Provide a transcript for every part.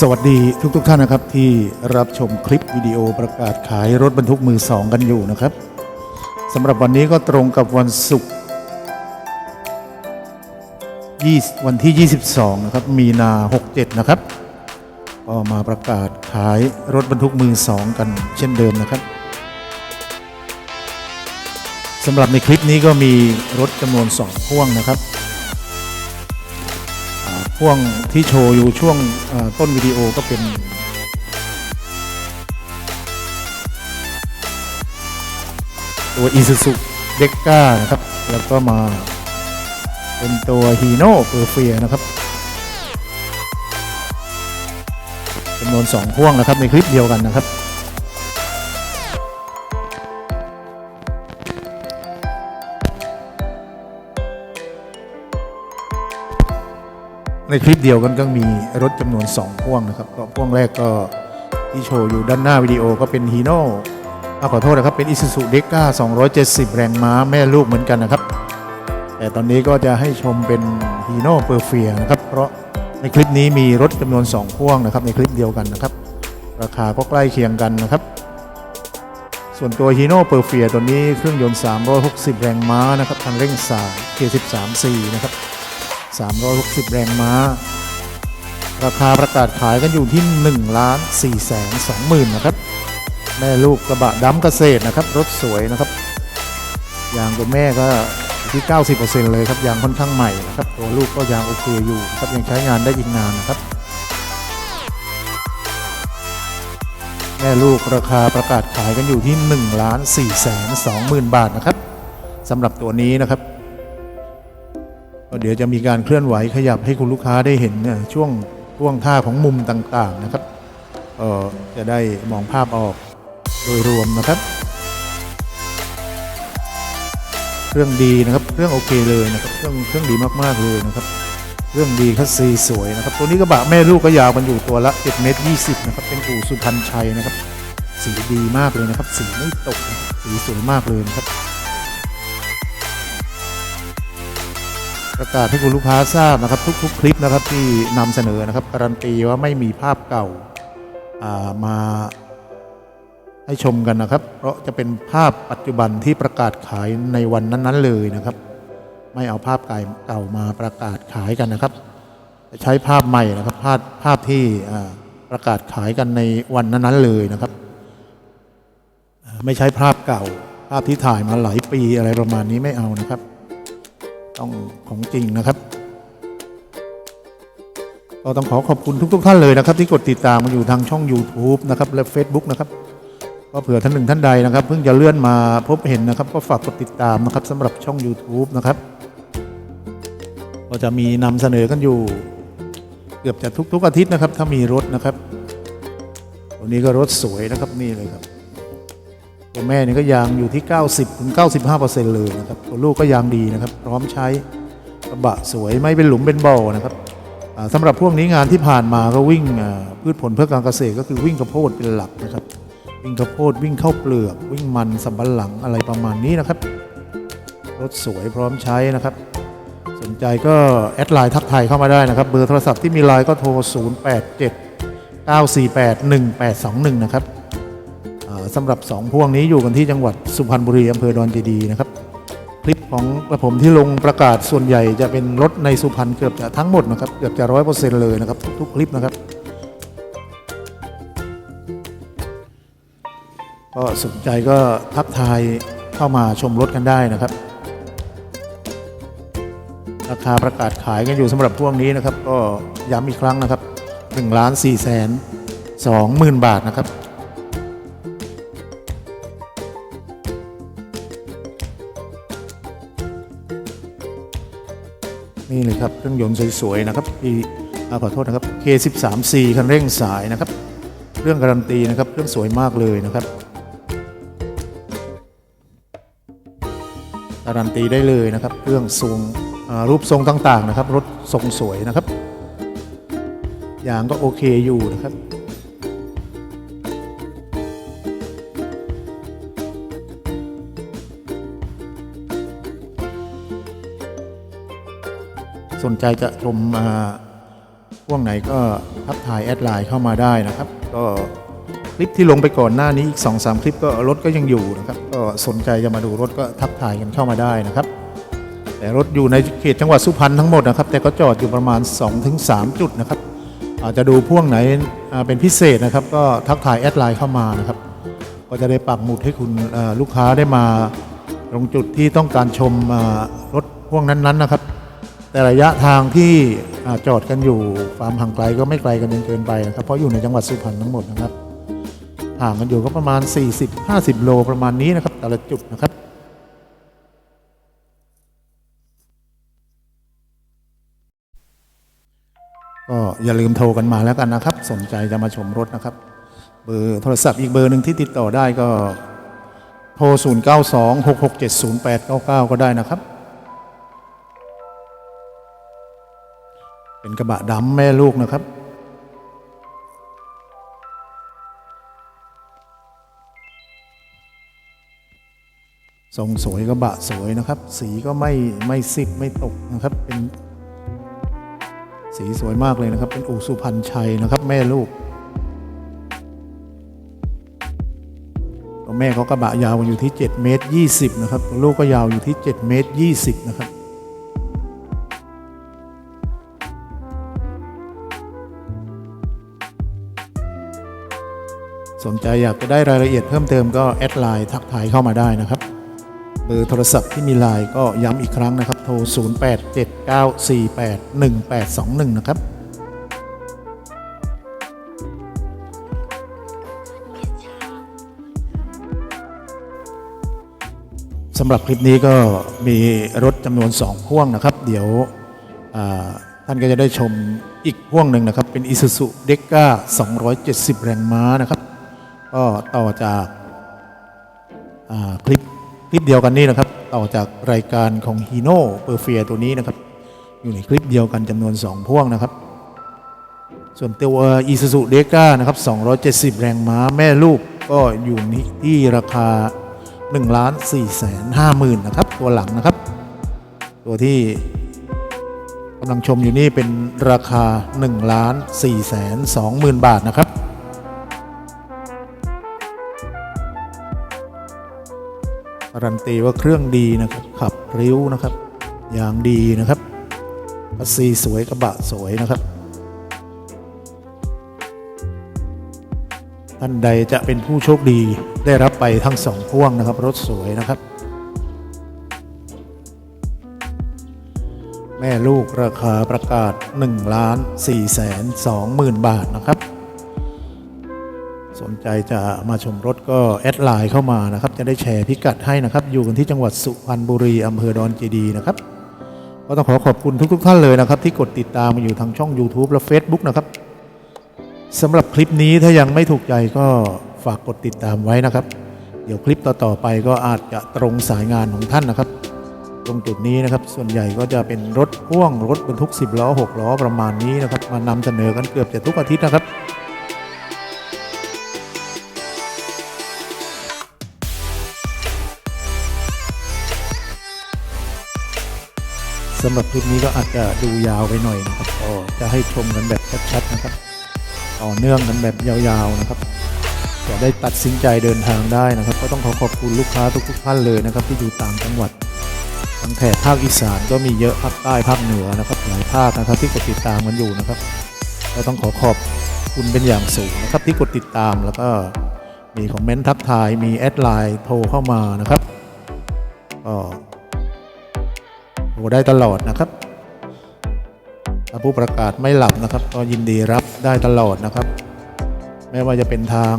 สวัสดีทุกทท่านนะครับที่รับชมคลิปวิดีโอประกาศขายรถบรรทุกมือสองกันอยู่นะครับสำหรับวันนี้ก็ตรงกับวันศุกร์วันที่ 22 นะครับ มีนา 67 นะครับ ก็มาประกาศขายรถบรรทุกมือสองกันเช่นเดิมนะครับสำหรับในคลิปนี้ก็มีรถจำนวน 2 พ่วงนะครับ อ่วงที่โชว์อยู่ช่วงต้นวิดีโอก็เป็นตัวอ Isuzu d e c a นะครับ แล้วก็มาเป็นตัว Hino p e r f i a นะครับจำนวน 2 พ่วงนะครับในคลิปเดียวกันนะครับ ในคลิปเดียวกันก็มีรถจำนวน 2 พ่วงนะครับก็พ่วงแรกก็ที่โชว์อยู่ด้านหน้าวิดีโอก็เป็นฮีโน่ขอโทษนะครับเป็น Isuzu d e c a 270 แรงม้าแม่ลูกเหมือนกันนะครับ แต่ตอนนี้ก็จะให้ชมเป็นฮีโน่เปอร์เฟียนะครับ เพราะในคลิปนี้มีรถจำนวน 2 พ่วงนะครับ ในคลิปเดียวกันนะครับ ราคาก็ใกล้เคียงกันนะครับ ส่วนตัวฮีโน่เปอร์เฟียตัวนี้เครื่องยนต์ 360 แรงม้านะครับคันเร่งสาย K13C นะครับ 360 แรงม้า ราคาประกาศขายกันอยู่ที่1ล้าน4แสน2หมื่นนะครับ แม่ลูกกระบะดำเกษตรนะครับ รถสวยนะครับ ยางตัวแม่ก็ที่ 90%เลยครับ ยางค่อนข้างใหม่นะครับ ตัวลูกก็ยางโอเคอยู่ครับยังใช้งานได้อีกนานนะครับ แม่ลูกราคาประกาศขายกันอยู่ที่1ล้าน4แสน2หมื่นบาทนะครับสำหรับตัวนี้นะครับ เดี๋ยวจะมีการเคลื่อนไหวขยับให้คุณลูกค้าได้เห็นเนี่ยช่วงช่วงท่าของมุมต่างๆนะครับจะได้มองภาพออกโดยรวมนะครับ เครื่องดีนะครับเครื่องโอเคเลยนะครับเครื่องเครื่องดีมากๆเลยนะครับเครื่องดีคัสซีสวยนะครับ ตัวนี้กระบะแม่ลูกก็ยาวมันอยู่ตัวละ7เมตร20นะครับเป็นอู่สุพรรณชัยนะครับ สีดีมากเลยนะครับ สีไม่ตก สีสวยมากเลยนะครับ ประกาศให้คุณลูกค้าทราบนะครับ ทุกๆ คลิปนะครับที่นำเสนอนะครับการันตีว่าไม่มีภาพเก่าามาให้ชมกันนะครับ เพราะจะเป็นภาพปัจจุบันที่ประกาศขายในวันนั้นๆเลยนะครับ ไม่เอาภาพเก่ามาประกาศขายกันนะครับ ใช้ภาพใหม่นะครับภาพภาพที่ประกาศขายกันในวันนั้นๆเลยนะครับ ไม่ใช้ภาพเก่า ภาพที่ถ่ายมาหลายปีอะไรประมาณนี้ไม่เอานะครับ ต้องของจริงนะครับก็ต้องขอขอบคุณทุก ๆ ท่านเลยนะครับ ที่กดติดตามมาอยู่ทางช่อง YouTube นะครับและ Facebook นะครับก็เผื่อท่านหนึ่งท่านใดนะครับ เพิ่งจะเลื่อนมาพบเห็นนะครับ ก็ฝากกดติดตามนะครับสำหรับช่อง YouTube นะครับ ก็จะมีนำเสนอกันอยู่ เกือบจะทุก ๆ อาทิตย์นะครับ ถ้ามีรถนะครับวันนี้ก็รถสวยนะครับนี่เลยครับ ตัวแม่นี่ก็ยางอยู่ที่ 90ถึง95%เลยนะครับตัวลูกก็ยางดีนะครับ พร้อมใช้กระบะสวยไม่เป็นหลุมเป็นบ่อนะครับสำหรับพวกนี้งานที่ผ่านมาก็วิ่งพืชผลเพื่อการเกษตรก็คือวิ่งข้าวโพดเป็นหลักนะครับ วิ่งข้าวโพดวิ่งข้าวเปลือก วิ่งมันสำปะหลังอะไรประมาณนี้นะครับรถสวยพร้อมใช้นะครับ สนใจก็แอดไลน์ทักทายเข้ามาได้นะครับ เบอร์โทรศัพท์ที่มีไลน์ก็โทร 087 948 1821 นะครับ สำหรับ 2 พวงนี้อยู่กันที่จังหวัดสุพรรณบุรีอำเภอดอนเจดีนะครับ คลิปของกระผมที่ลงประกาศส่วนใหญ่จะเป็นรถในสุพรรณเกือบจะทั้งหมดนะครับเกือบจะร้อยเปอร์เซ็นต์เลยนะครับทุกๆคลิปนะครับก็สนใจก็ทักทายเข้ามาชมรถกันได้นะครับ ราคาประกาศขายกันอยู่สำหรับพวกนี้นะครับ ก็ย้ำอีกครั้งนะครับ1ล้าน4แสน2หมื่นบาทนะครับ นี่เลยครับเครื่องยนต์สวยๆนะครับที่อ่าขอโทษนะครับ K13C คันเร่งสายนะครับเครื่องการันตีนะครับเครื่องสวยมากเลยนะครับการันตีได้เลยนะครับเครื่องทรงรูปทรงต่างๆนะครับ รถทรงสวยนะครับยางก็โอเคอยู่นะครับ สนใจจะชมอ่าพวกไหนก็ทักทายแอดไลน์เข้ามาได้นะครับ ก็คลิปที่ลงไปก่อนหน้านี้อีก2อสคลิปก็รถก็ยังอยู่นะครับก็สนใจจะมาดูรถก็ทักทายกันเข้ามาได้นะครับ แต่รถอยู่ในเขตจังหวัดสุพรรณทั้งหมดนะครับ แต่ก็จอดอยู่ประมาณ 2-3 จุดนะครับ อาจจะดูพ่วงไหนเป็นพิเศษนะครับ ก็ทักทายแอดไลน์เข้ามานะครับ ก็จะได้ปักหมุดให้คุณลูกค้าได้มาตรงจุดที่ต้องการชมอ่ารถพ่วงนั้นๆนะครับ แต่ระยะทางที่อจอดกันอยู่ฟาร์มห่างไกลก็ไม่ไกลกันจนเกินไปนะครับ เพราะอยู่ในจังหวัดสุพรรณทั้งหมดนะครับห่างกันอยู่ก็ประมาณ 40-50 โลประมาณนี้นะครับ แต่ละจุดนะครับก็อย่าลืมโทรกันมาแล้วกันนะครับ สนใจจะมาชมรถนะครับ เบอร์โทรศัพท์อีกเบอร์หนึ่งที่ติดต่อได้ก็โทร 0 9 2 6 6 7 0 8 9 9 ก็ได้นะครับ เป็นกระบะดำแม่ลูกนะครับ ทรงสวยกระบะสวยนะครับ สีก็ไม่ไม่ซิดไม่ตกนะครับ เป็นสีสวยมากเลยนะครับ เป็นอู่สุพรรณชัยนะครับ แม่ลูกตัวแม่เขากระบะยาวอยู่ที่ 7 เมตร 20 นะครับตัวลูกก็ยาวอยู่ที่ 7 เมตร 20 นะครับ สนใจอยากจะได้รายละเอียดเพิ่มเติมก็แอดไลน์ทักทายเข้ามาได้นะครับ เบอร์โทรศัพท์ที่มีไลน์ก็ย้ำอีกครั้งนะครับ โทร 0879481821 นะครับสำหรับคลิปนี้ก็มีรถจำนวน 2 พ่วงนะครับ เดี๋ยวท่านก็จะได้ชมอีกพ่วงหนึ่งนะครับ เป็น Isuzu d e c a 270 แรงม้านะครับ ก็ต่อจากาคลิปคลิปเดียวกันนี่นะครับ ต่อจากรายการของฮีโน่เปอร์เฟียตัวนี้นะครับ อยู่ในคลิปเดียวกันจำนวน 2 พ่วงนะครับ ส่วนตัว Isuzu d e c a นะครับ 270 แรงม้าแม่ลูกก็อยู่ที่ราคา1ล้าน4แสน5หมื่นนะครับ ตัวหลังนะครับ ตัวที่กำลังชมอยู่นี่เป็นราคา1ล้าน4แสน2หมื่นบาทนะครับ การันตีว่าเครื่องดีนะครับ ขับริ้วนะครับ อย่างดีนะครับพัสซีสวยกระบะสวยนะครับ ท่านใดจะเป็นผู้โชคดีได้รับไปทั้งสองพ่วงนะครับ รถสวยนะครับ แม่ลูกราคาประกาศ1ล้าน4แสน2หมื่นบาทนะครับ สนใจจะมาชมรถก็แอดไลน์เข้ามานะครับ จะได้แชร์พิกัดให้นะครับ อยู่กันที่จังหวัดสุพรรณบุรีอำเภอดอนเจดีย์นะครับก็ต้องขอขอบคุณทุกๆท่านเลยนะครับ ที่กดติดตามมาอยู่ทางช่อง YouTube และ Facebook นะครับสำหรับคลิปนี้ถ้ายังไม่ถูกใจก็ฝากกดติดตามไว้นะครับ เดี๋ยวคลิปต่อๆไปก็อาจจะตรงสายงานของท่านนะครับ ตรงจุดนี้นะครับ ส่วนใหญ่ก็จะเป็นรถพ่วงรถบรรทุก 10 ล้อ 6 ล้อประมาณนี้นะครับ มานำเสนอกันเกือบจะทุกอาทิตย์นะครับ สำหรับคลิปนี้ก็อาจจะดูยาวไปหน่อยนะครับก็จะให้ชมกันแบบชัดๆนะครับ ต่อเนื่องกันแบบยาวๆนะครับจะได้ตัดสินใจเดินทางได้นะครับ ก็ต้องขอขอบคุณลูกค้าทุกๆท่านเลยนะครับ ที่อยู่ต่างจังหวัดทั้งแถบภาคอีสานก็มีเยอะภาคใต้ภาคเหนือนะครับหลายภาคนะครับที่กดติดตามกันอยู่นะครับ ก็ต้องขอขอบคุณเป็นอย่างสูงนะครับที่กดติดตามแล้วก็มีคอมเมนต์ทักทายมีแอดไลน์โทรเข้ามานะครับก็ โทรได้ตลอดนะครับถ้าผู้ประกาศไม่หลับนะครับ ก็ยินดีรับได้ตลอดนะครับ ไม่ว่าจะเป็นทาง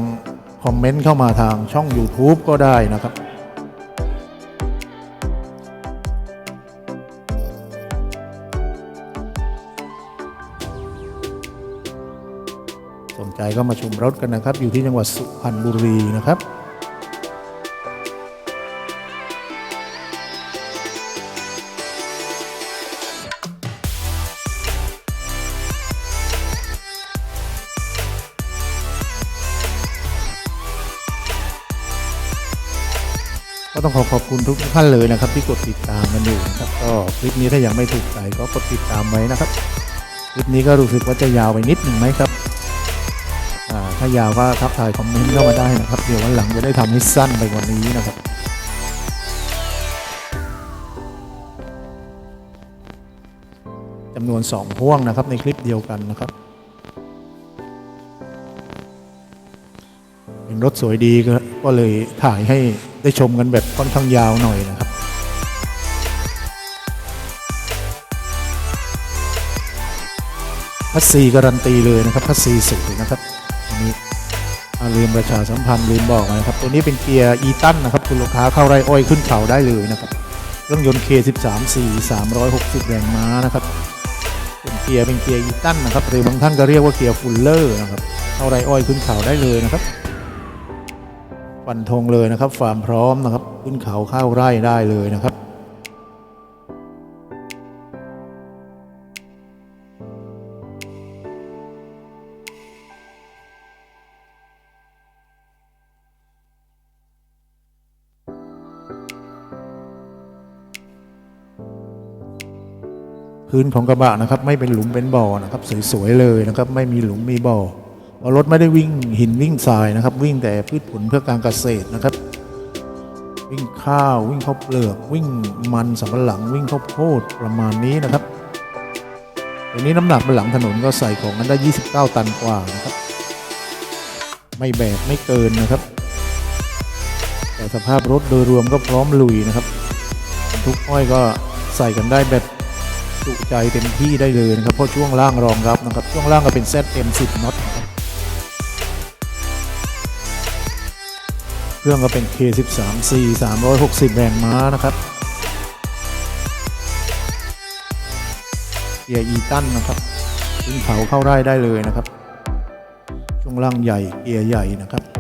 คอมเมนต์เข้ามาทางช่อง YouTube ก็ได้นะครับสนใจก็มาชมรถกันนะครับ อยู่ที่จังหวัดสุพรรณบุรีนะครับ ก็ต้องขอขอบคุณทุกท่านเลยนะครับ ที่กดติดตามกันอยู่นะครับก็คลิปนี้ถ้ายังไม่ถูกใจก็กดติดตามไว้นะครับ คลิปนี้ก็รู้สึกว่าจะยาวไปนิดหนึ่งไหมครับอ่าถ้ายาวก็ทักทายคอมเมนต์เข้ามาได้นะครับเดี๋ยววันหลังจะได้ทำให้สั้นไปกว่านี้นะครับจำนวน 2 พ่วงนะครับในคลิปเดียวกันนะครับเป็นรถสวยดีก็เลยถ่ายให้ ได้ชมกันแบบค่อนข้างยาวหน่อยนะครับพัสซีการันตีเลยนะครับพัสซีสวยนะครับอันนี้อ่ลืมประชาสัมพันธ์ลืมบอกนะครับตัวนี้เป็นเกียร์อีตันนะครับคุณลูกค้าเข้าไร่อ้อยขึ้นเขาได้เลยนะครับเครื่องยนต์ K13 4 360 แรงม้านะครับเป็นเกียร์เป็นเกียร์อีตันนะครับหรือบางท่านก็เรียกว่าเกียร์ฟูลเลอร์นะครับเข้าไร่อ้อยขึ้นเขาได้เลยนะครับ ฟันธงเลยนะครับความพร้อมนะครับขึ้นเขาเข้าไร่ได้เลยนะครับพื้นของกระบะนะครับ ไม่เป็นหลุมเป็นบ่อนะครับ สวยๆเลยนะครับ ไม่มีหลุมมีบ่อ ราะรถไม่ได้วิ่งหินวิ่งทรายนะครับ วิ่งแต่พืชผลเพื่อการเกษตรนะครับ วิ่งข้าววิ่งข้าวเปลือก วิ่งมันสำปะหลัง วิ่งข้าวโพดประมาณนี้นะครับตัวนี้น้ำหนักบนหลังถนนก็ใส่ของกันได้ 29 ตันกว่านะครับ ไม่แบกไม่เกินนะครับ แต่สภาพรถโดยรวมก็พร้อมลุยนะครับ ทุกอ้อยก็ใส่กันได้แบบจุใจเต็มที่ได้เลยนะครับเพราะช่วงล่างรองรับนะครับ ช่วงล่างก็เป็น ZM10 น็อต เครื่องก็เป็น K13C 360 แรงม้านะครับเกียร์อีตันนะครับขึ้นเขาเข้าไร่ได้เลยนะครับ ช่วงล่างใหญ่เกียร์ใหญ่นะครับ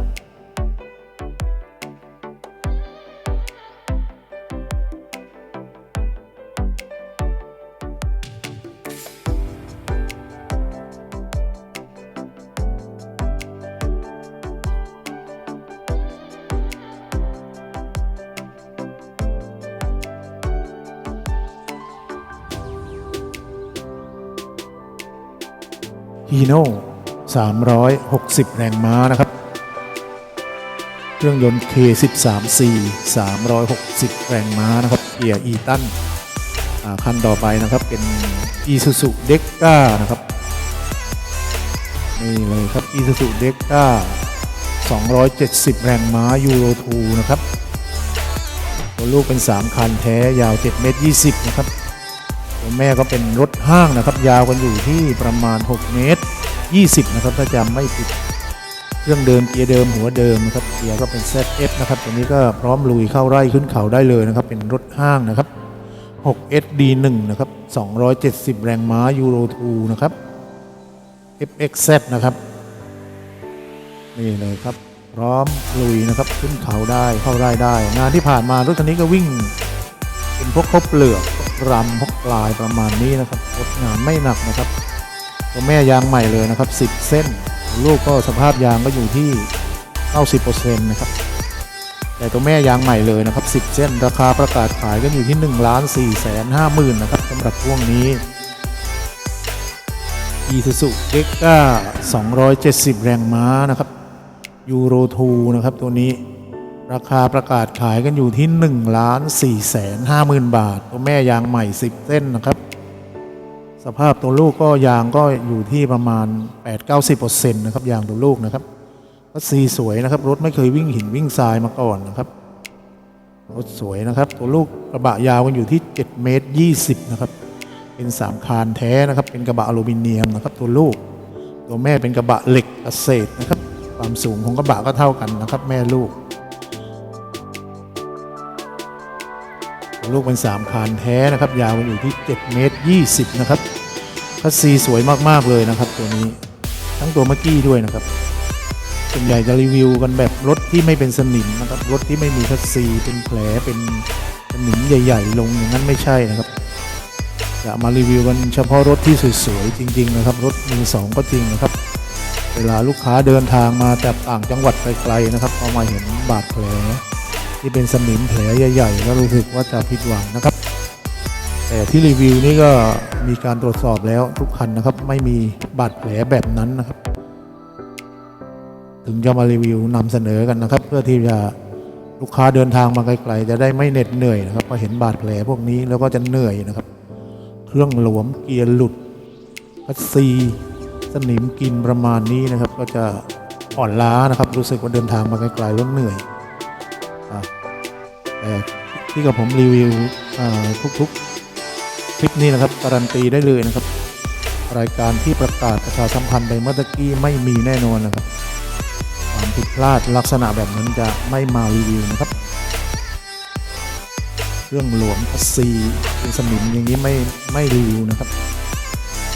ฮีโน่360 แรงม้านะครับ เครื่องยนต์ K13C 360 แรงม้านะครับ เกียร์อีตันอ่าคันต่อไปนะครับเป็น Isuzu d e c a นะครับนี่เลยครับ Isuzu d e c a 270 แรงม้ายูโร2นะครับตัวลูกเป็น 3 คันแท้ยาว 7 เมตร 20 นะครับ ตัวแม่ก็เป็นรถห้างนะครับ ยาวกันอยู่ที่ประมาณ 6 เมตร 20 นะครับ ถ้าจำไม่ผิดเครื่องเดิมเกียร์เดิมหัวเดิมนะครับเกียร์ก็เป็น ZF นะครับตัวนี้ก็พร้อมลุยเข้าไร่ขึ้นเขาได้เลยนะครับ เป็นรถห้างนะครับ 6SD1 นะครับ 270 แรงม้ายูโร2นะครับ FXZ นะครับนี่เลยครับ พร้อมลุยนะครับขึ้นเขาได้เข้าไร่ได้ งานที่ผ่านมารถคันนี้ก็วิ่ง เป็นพวกข้าวเปลือก รำพกปลายประมาณนี้นะครับรถงานไม่หนักนะครับตัวแม่ยางใหม่เลยนะครับ 10 เส้น ลูกก็สภาพยางก็อยู่ที่ 90%นะครับแต่ตัวแม่ยางใหม่เลยนะครับ 10 เส้น ราคาประกาศขายก็อยู่ที่1ล้าน4แสน5หมื่นนะครับสำหรับช่วงนี้ Isuzu d e c a 270 แรงม้านะครับยูโร2นะครับตัวนี้ ราคาประกาศขายกันอยู่ที่1ล้าน4แสน5หมื่นบาท ตัวแม่ยางใหม่ 10 เส้นนะครับ สภาพตัวลูกก็ยางก็อยู่ที่ประมาณ 8-90%นะครับยางตัวลูกนะครับก็สีสวยนะครับ รถไม่เคยวิ่งหินวิ่งทรายมาก่อนนะครับรถสวยนะครับ ตัวลูกกระบะยาวกันอยู่ที่7เมตร20นะครับเป็นสามคานแท้นะครับ เป็นกระบะอลูมิเนียมนะครับ ตัวลูก ตัวแม่เป็นกระบะเหล็กเกษตรนะครับ ความสูงของกระบะก็เท่ากันนะครับ แม่ลูก ลูกเป็น3คานแท้นะครับ ยาวกันอยู่ที่7เมตร20 นะครับคัสซีสวยมากๆเลยนะครับ ตัวนี้ทั้งตัวเมื่อกี้ด้วยนะครับส่วนใหญ่จะรีวิวกันแบบรถที่ไม่เป็นสนิมนะครับรถที่ไม่มีคัสซีเป็นแผลเป็นสนิมใหญ่ ๆ ลงอย่างนั้นไม่ใช่นะครับจะมารีวิวกันเฉพาะรถที่สวยๆจริง ๆ นะครับ รถมือสองก็จริงนะครับ เวลาลูกค้าเดินทางมาจากต่างจังหวัดไกลๆนะครับพอมาเห็นบาดแผล ที่เป็นสนิมแผลใหญ่ๆก็รู้สึกว่าจะผิดหวังนะครับ แต่ที่รีวิวนี่ก็มีการตรวจสอบแล้วทุกคันนะครับ ไม่มีบาดแผลแบบนั้นนะครับ ถึงจะมารีวิวนำเสนอกันนะครับ เพื่อที่จะลูกค้าเดินทางมาไกลๆจะได้ไม่เหน็ดเหนื่อยนะครับพอเห็นบาดแผลพวกนี้แล้วก็จะเหนื่อยนะครับ เครื่องหลวมเกียร์หลุดพัสซีสนิมกินประมาณนี้นะครับ ก็จะอ่อนล้านะครับ รู้สึกว่าเดินทางมาไกลๆแล้วเหนื่อย แต่ที่กับผมรีวิวทุกๆ คลิปนี้นะครับ การันตีได้เลยนะครับ รายการที่ประกาศประชาสัมพันธ์ไปเมื่อตะกี้ไม่มีแน่นอนนะครับความผิดพลาดลักษณะแบบนั้นจะไม่มารีวิวนะครับเรื่องหลวมพัสซีเป็นสนิมอย่างนี้ไม่ไม่รีวิวนะครับ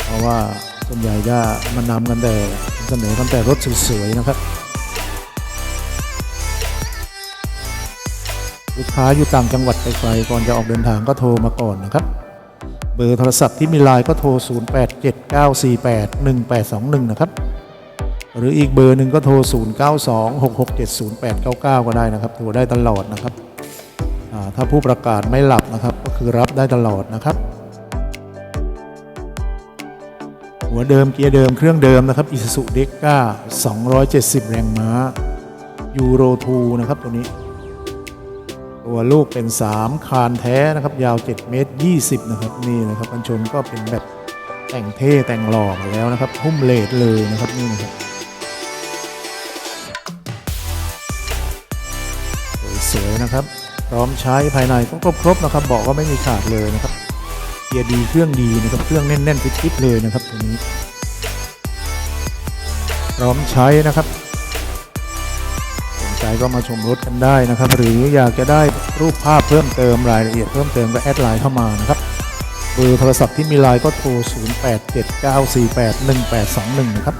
เพราะว่าส่วนใหญ่จะมานำกันแต่เสนอกันแต่รถสวยๆนะครับ ลูกค้าอยู่ต่างจังหวัดไกลๆก่อนจะออกเดินทางก็โทรมาก่อนนะครับ เบอร์โทรศัพท์ที่มีไลน์ก็โทร 0879481821 นะครับ หรืออีกเบอร์หนึ่งก็โทร 0926670899 ก็ได้นะครับ โทรได้ตลอดนะครับ ถ้าผู้ประกาศไม่หลับนะครับ ก็คือรับได้ตลอดนะครับ หัวเดิมเกียร์เดิมเครื่องเดิมนะครับ Isuzu d e c a 270 แรงม้า Euro 2นะครับตัวนี้ ตัวลูกเป็น 3 คานแท้นะครับ ยาว 7 เมตร 20 นะครับ นี่นะครับกันชนก็เป็นแบบแต่งเท่แต่งหล่อมาแล้วนะครับหุ้มเลดเลยนะครับนี่นะครับสวยๆนะครับ พร้อมใช้ภายในก็ครบๆนะครับเบอกก็ไม่มีขาดเลยนะครับเกียร์ดีเครื่องดีนะครับเครื่องแน่นๆฟิตๆเลยนะครับตัวนี้ พร้อมใช้นะครับ ใจก็มาชมรถกันได้นะครับ หรืออยากจะได้รูปภาพเพิ่มเติมรายละเอียดเพิ่มเติมก็แอดไลน์เข้ามานะครับเบอร์โทรศัพท์ที่มีไลน์ก็โทร 0879481821 นะครับ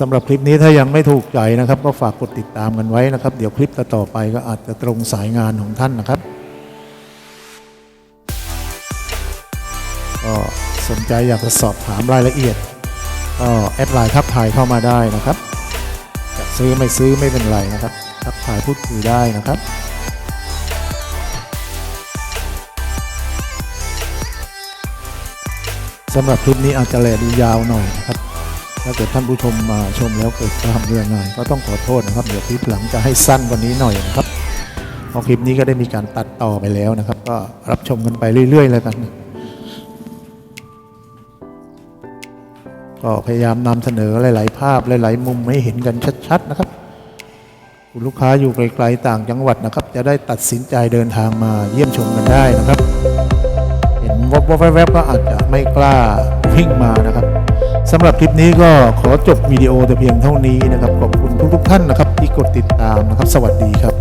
สำหรับคลิปนี้ถ้ายังไม่ถูกใจนะครับ ก็ฝากกดติดตามกันไว้นะครับ เดี๋ยวคลิปต่อไปก็อาจจะตรงสายงานของท่านนะครับ ก็สนใจอยากจะสอบถามรายละเอียด ก็แอดไลน์ทักทายเข้ามาได้นะครับจะซื้อไม่ซื้อไม่เป็นไรนะครับทักทายพูดคุยได้นะครับสำหรับคลิปนี้อาจจะแหลดูยาวหน่อยนะครับ ถ้าเกิดท่านผู้ชมมาชมแล้วเกิดความเบื่อหน่ายก็ต้องขอโทษนะครับ เดี๋ยวคลิปหลังจะให้สั้นกว่านี้หน่อยนะครับเพราะคลิปนี้ก็ได้มีการตัดต่อไปแล้วนะครับ ก็รับชมกันไปเรื่อย ๆ แล้วกัน ก็พยายามนำเสนอหลาย ๆ ภาพหลาย ๆ มุมให้เห็นกันชัด ๆ นะครับคุณลูกค้าอยู่ไกล ๆ ต่างจังหวัดนะครับ จะได้ตัดสินใจเดินทางมาเยี่ยมชมกันได้นะครับ เห็นวบวบแวบๆก็อาจจะไม่กล้าวิ่งมานะครับสำหรับคลิปนี้ก็ขอจบวิดีโอแต่เพียงเท่านี้นะครับขอบคุณทุกๆท่านนะครับที่กดติดตามนะครับ สวัสดีครับ